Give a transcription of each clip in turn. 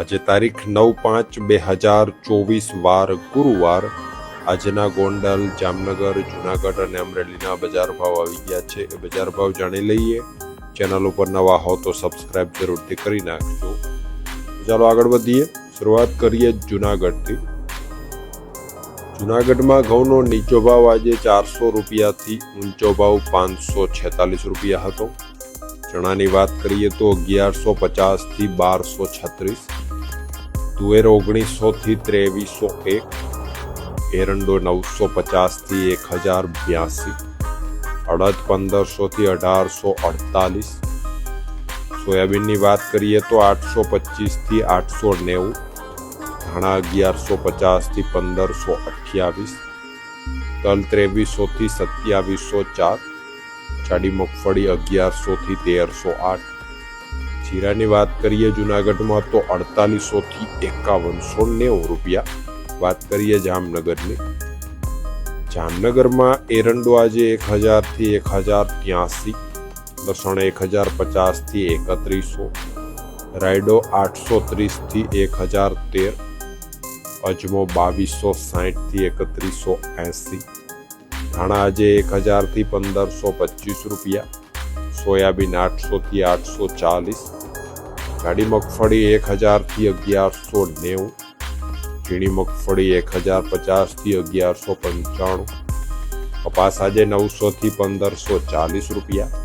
આજે તારીખ નવ પાંચ બે હજાર ચોવીસ વાર ગુરુવાર આજના ગોંડલ, જામનગર, જુનાગઢ અને અમરેલીના બજાર ભાવ આવી ગયા છે. એ બજાર ભાવ જાણી લઈએ. ચેનલ ઉપર નવા હો તો સબસ્ક્રાઇબ જરૂરથી કરી નાખજો. ચાલો આગળ વધીએ. શરૂઆત કરીએ જુનાગઢથી. જુનાગઢમાં ઘઉંનો નીચો ભાવ આજે ચારસો રૂપિયાથી ઊંચો ભાવ પાંચસો છેતાલીસ રૂપિયા હતો. ચણાની વાત કરીએ તો અગિયારસો પચાસથી બારસો છત્રીસ. તુવેર ઓગણીસોથી ત્રેવીસો એક, એરંડો નવસો પચાસથી એક હજાર બ્યાસી, અડદ પંદરસોથી અઢારસો અડતાલીસ, સોયાબીનની વાત કરીએ તો આઠસો પચીસથી આઠસો નેવું, ધાણા અગિયારસો પચાસથી પંદરસો અઠ્યાવીસ, તલ ત્રેવીસોથી સત્યાવીસો ચાર, જાડી મગફળી અગિયારસોથી તેરસો આઠ જીરાની વાત કરીએ જુનાગઢમાં તો અડતાલીસોથી એકાવનસો નેવું રૂપિયા. વાત કરીએ જામનગરની. જામનગરમાં એરંડો આજે એક હજારથી એક હજાર ત્યાસી, લસણ એક હજાર પચાસથી એકત્રીસો, રાયડો આઠસો ત્રીસથી એક હજાર તેર, અજમો બાવીસો સાહીઠથી એકત્રીસો એંસી, ધાણા આજે એક હજારથી પંદરસો પચીસ રૂપિયા, સોયાબીન આઠસોથી આઠસો ચાલીસ ગાડી મગફળી એક હજારથી અગિયારસો નેવું, ઝીણી મગફળી એક હજાર પચાસથી અગિયારસો પંચાણું, કપાસ આજે નવસોથી પંદરસો ચાલીસ રૂપિયા.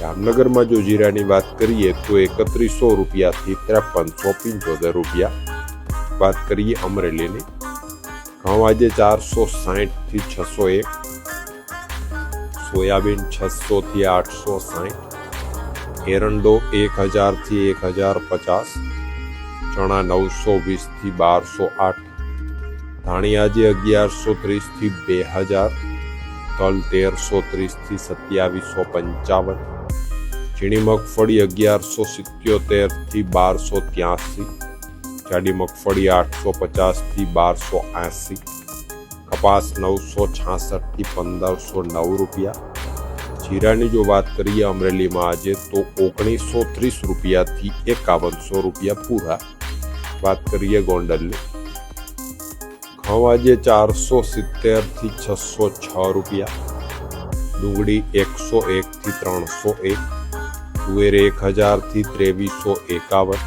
જામનગરમાં જો જીરાની વાત કરીએ તો એકત્રીસો રૂપિયાથી ત્રેપનસો પંચોતેર રૂપિયા. વાત કરીએ અમરેલીની. ઘઉં આજે ચારસો સાહીઠથી છસો એક, સોયાબીન છસોથી આઠસો સાહીઠ એરંડો એક હજારથી એક હજાર પચાસ, ચણા નવસો વીસથી બારસો આઠ, ધાણિયાજી અગિયારસો ત્રીસથી બે હજાર, તલ તેરસો ત્રીસથી સત્યાવીસો પંચાવન ઝીણી મગફળી અગિયારસો સિત્યોતેરથી બારસો ત્યાસી, જાડી મગફળી આઠસો પચાસથી બારસો એંસી કપાસ નવસો છાસઠથી પંદરસો નવ રૂપિયા જીરાની જો વાત કરીએ અમરેલીમાં આજે, તો ઓગણીસો ત્રીસ રૂપિયાથી એકાવનસો રૂપિયા પૂરા. વાત કરીએ ગોંડલની. ઘઉં આજે ચારસો સિત્તેરથી છસો છ રૂપિયા. ડુંગળી એકસો એકથી ત્રણસો એક. તુવેર એક હજારથી ત્રેવીસો એકાવન.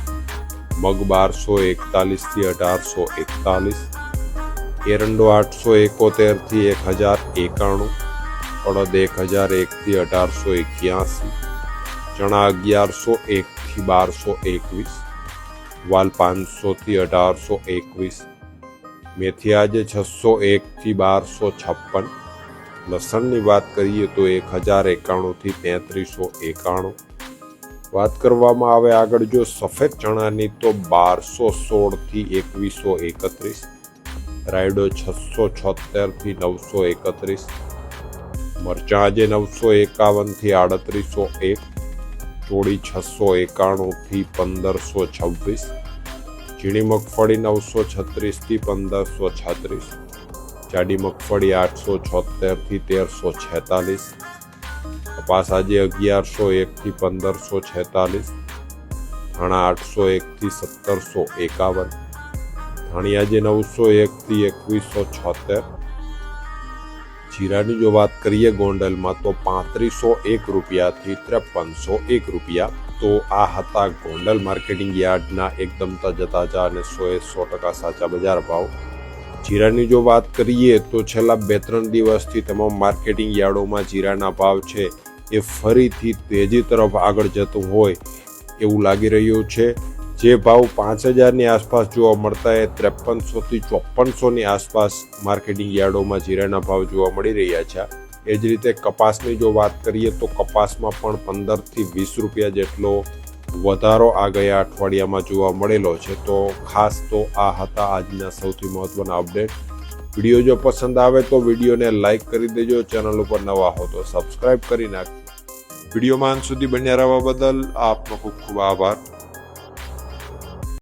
મગ બારસો એકતાલીસથી અઢારસો એકતાલીસ. એરંડો આઠસો એકોતેરથી એક હજાર એકાણું. અડદ એક હજાર એકથી અઢારસો એક્યાસી ચણા અગિયારસો એકથી બારસો એકવીસ વાલ પાંચસોથી અઢારસો એકવીસ મેથી આજે છસો એકથી બારસો છપ્પન લસણની વાત કરીએ તો એક હજાર એકાણુંથી તેત્રીસો એકાણું વાત કરવામાં આવે આગળ જો સફેદ ચણાની તો બારસો સોળથી એકવીસો એકત્રીસ રાયડો છસો છોતેરથી નવસો એકત્રીસ મરચાં આજે નવસો એકાવનથી આડત્રીસો એક, ચોળી છસો એકાણુંથી પંદરસો છવ્વીસ, ઝીણી મગફળી નવસો છત્રીસથી પંદરસો છત્રીસ, જાડી મગફળી આઠસો છોતેરથી તેરસો છેતાલીસ, કપાસ આજે અગિયારસો એકથી પંદરસો છેતાલીસ, ધાણા આઠસો એકથી સત્તરસો એકાવન, ધાણી આજે નવસો એકથી એકવીસો છોતેર જીરાની જો વાત કરીએ ગોંડલમાં, તો પાંત્રીસો એક રૂપિયાથી ત્રેપનસો એક રૂપિયા. તો આ હતા ગોંડલ માર્કેટિંગ યાર્ડના એકદમ તાજા તાજા અને સોએ સો ટકા સાચા બજાર ભાવ. જીરાની જો વાત કરીએ, તો છેલ્લા બે ત્રણ દિવસથી તમામ માર્કેટિંગ યાર્ડોમાં જીરાના ભાવ છે એ ફરીથી તેજી તરફ આગળ જતું હોય એવું લાગી રહ્યું છે. જે ભાવ પાંચ હજારની આસપાસ જોવા મળતા એ ત્રેપનસોથી ચોપનસોની આસપાસ માર્કેટિંગ યાર્ડોમાં જીરાના ભાવ જોવા મળી રહ્યા છે. એ જ રીતે કપાસની જો વાત કરીએ તો કપાસમાં પણ પંદરથી વીસ રૂપિયા જેટલો વધારો આ ગયા અઠવાડિયામાં જોવા મળેલો છે. તો ખાસ તો આ હતા આજના સૌથી મહત્વના અપડેટ. વીડિયો જો પસંદ આવે તો વિડીયોને લાઇક કરી દેજો, ચેનલ ઉપર નવા હો તો સબસ્ક્રાઇબ કરી નાખજો. વિડીયોમાં અંત સુધી બન્યા રહેવા બદલ આપનો ખૂબ ખૂબ આભાર.